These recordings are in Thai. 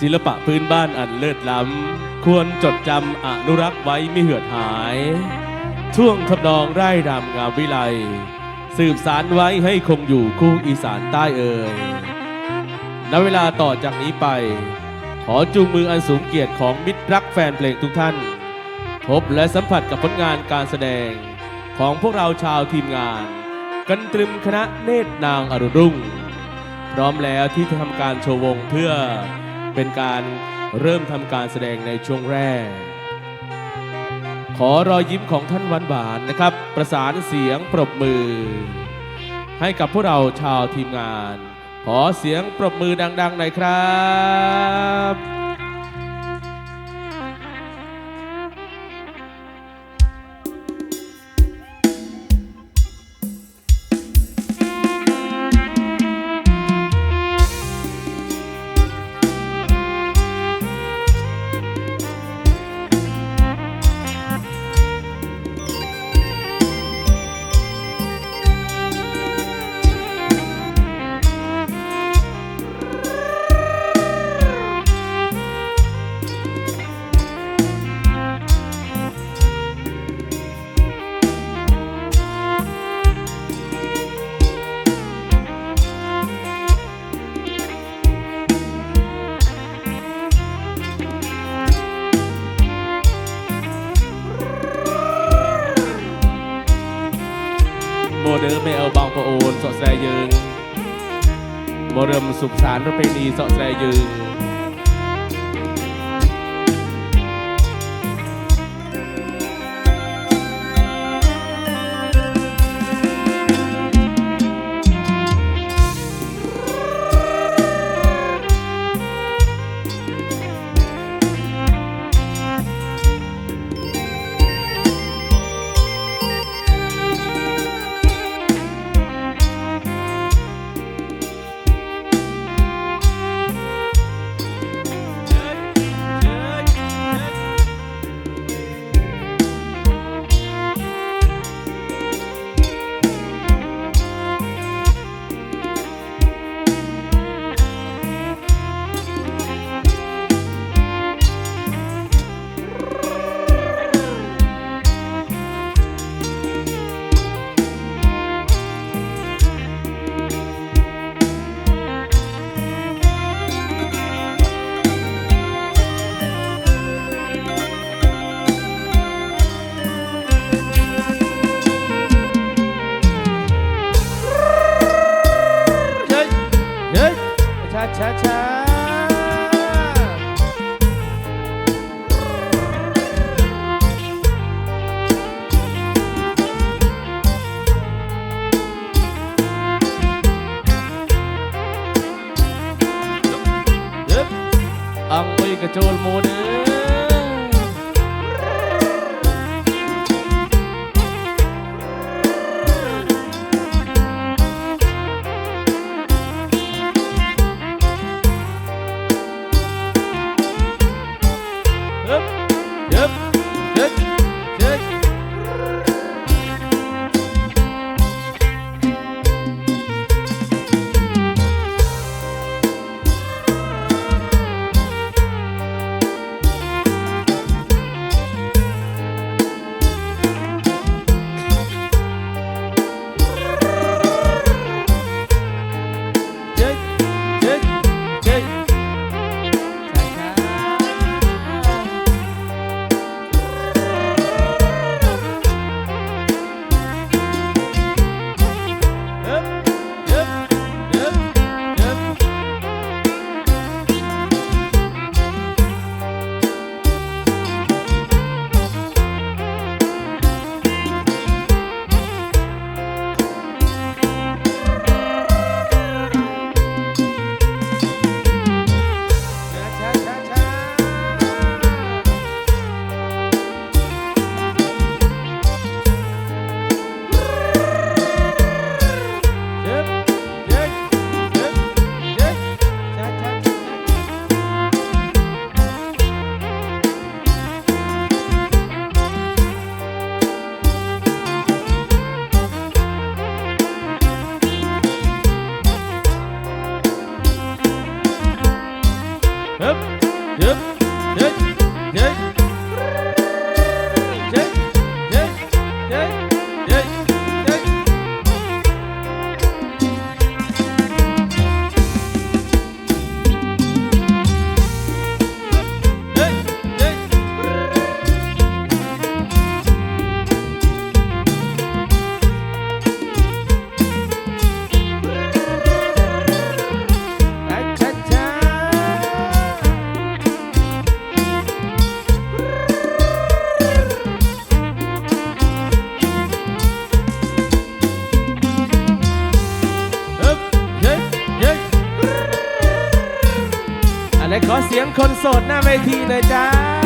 ศิลปะพื้นบ้านอันเลิศล้ำ ควรจดจำอนุรักษ์ไว้ไม่เหือดหายช่วงทำนองไร่รำงามวิไล สืบสารไว้ให้คงอยู่คู่อีสานใต้เอ่ยณเวลาต่อจากนี้ไป ขอจูงมืออันสูงเกียรติของมิตรรักแฟนเพลงทุกท่าน พบและสัมผัสกับผลงานการแสดงของพวกเราชาวทีมงาน กันตรึมคณะเนตรนางอรุณรุ่ง พร้อมแล้วที่จะทำการโชว์วงเพื่อ เป็นการเริ่มทำการแสดงในช่วงแรก ขอรอยยิ้มของท่านหวานหวานนะครับ ประสานเสียงปรบมือ ให้กับพวกเราชาวทีมงาน ขอเสียงปรบมือดัง ๆ หน่อยครับ ដឺមេអើបងប្អូនសក់ស្រែយើងបរមសុខសានប្រពៃណីសក់ស្រែយើង อังไว้ก Good. Good. สียงคนโสดหน้าเวทีเลยจ้า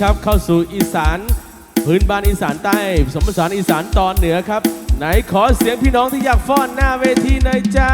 ครับ เข้าสู่อีสานพื้นบ้านอีสานใต้ผสมผสานอีสานตอนเหนือครับ ไหนขอเสียงพี่น้องที่อยากฟ้อนหน้าเวทีหน่อยจ้า